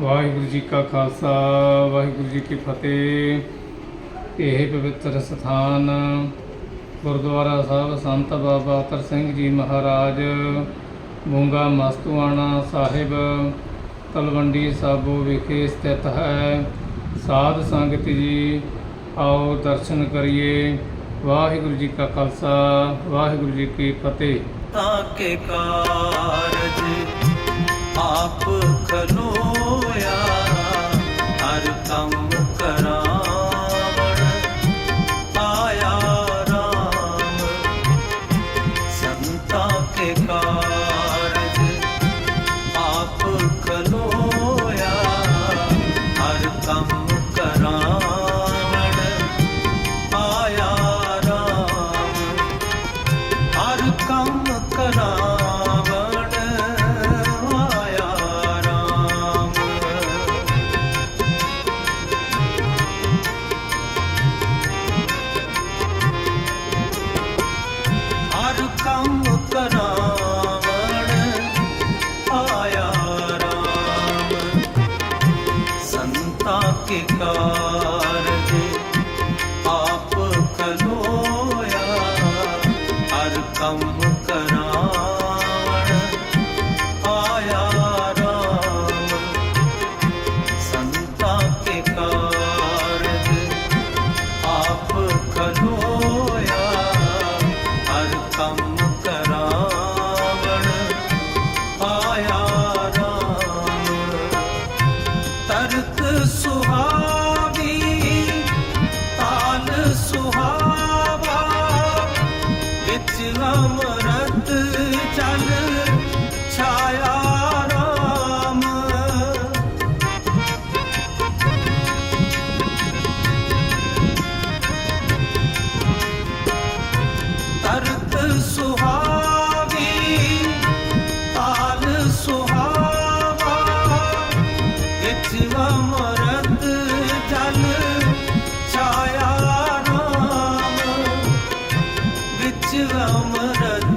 ਵਾਹਿਗੁਰੂ ਜੀ ਕਾ ਖਾਲਸਾ, ਵਾਹਿਗੁਰੂ ਜੀ ਕੀ ਫਤਿਹ। ਇਹ ਪਵਿੱਤਰ ਸਥਾਨ, ਗੁਰਦੁਆਰਾ ਸਾਹਿਬ ਸੰਤ ਬਾਬਾ ਅਤਰ ਸਿੰਘ ਜੀ ਮਹਾਰਾਜ, ਮੂੰਗਾ ਮਸਤੂਆਣਾ ਸਾਹਿਬ, ਤਲਵੰਡੀ ਸਾਬੋ ਵਿਖੇ ਸਥਿਤ ਹੈ। ਸਾਧ ਸੰਗਤ ਜੀ, ਆਓ ਦਰਸ਼ਨ ਕਰੀਏ। ਵਾਹਿਗੁਰੂ ਜੀ ਕਾ ਖਾਲਸਾ, ਵਾਹਿਗੁਰੂ ਜੀ ਕੀ ਫਤਿਹ। ਤਾਕੇ ਕਾਰਜ, ਆਪ ਖਲੋਇਆ ਕਾਰਜ ਆਪ ਖਲੋਇਆ, ਹਰ ਕੰਮ ਕਰਾਵਣ ਆਇਆ ਰਾਮ। ਹਰ ਕੰਮ ਕਰਾਵਣ ਆਇਆ ਰਾਮ। ਹਰ ਕੰਮ ਕਰਾਵਣ ਕੇ ਆਪ ਖਲੋਇਆ ਹਰ ਕੰਮ ਕਰਾਂ ਵਿੱਚ ਅਮਰਤ ਚੱਲ ਛਾਇਆ शिवम रथ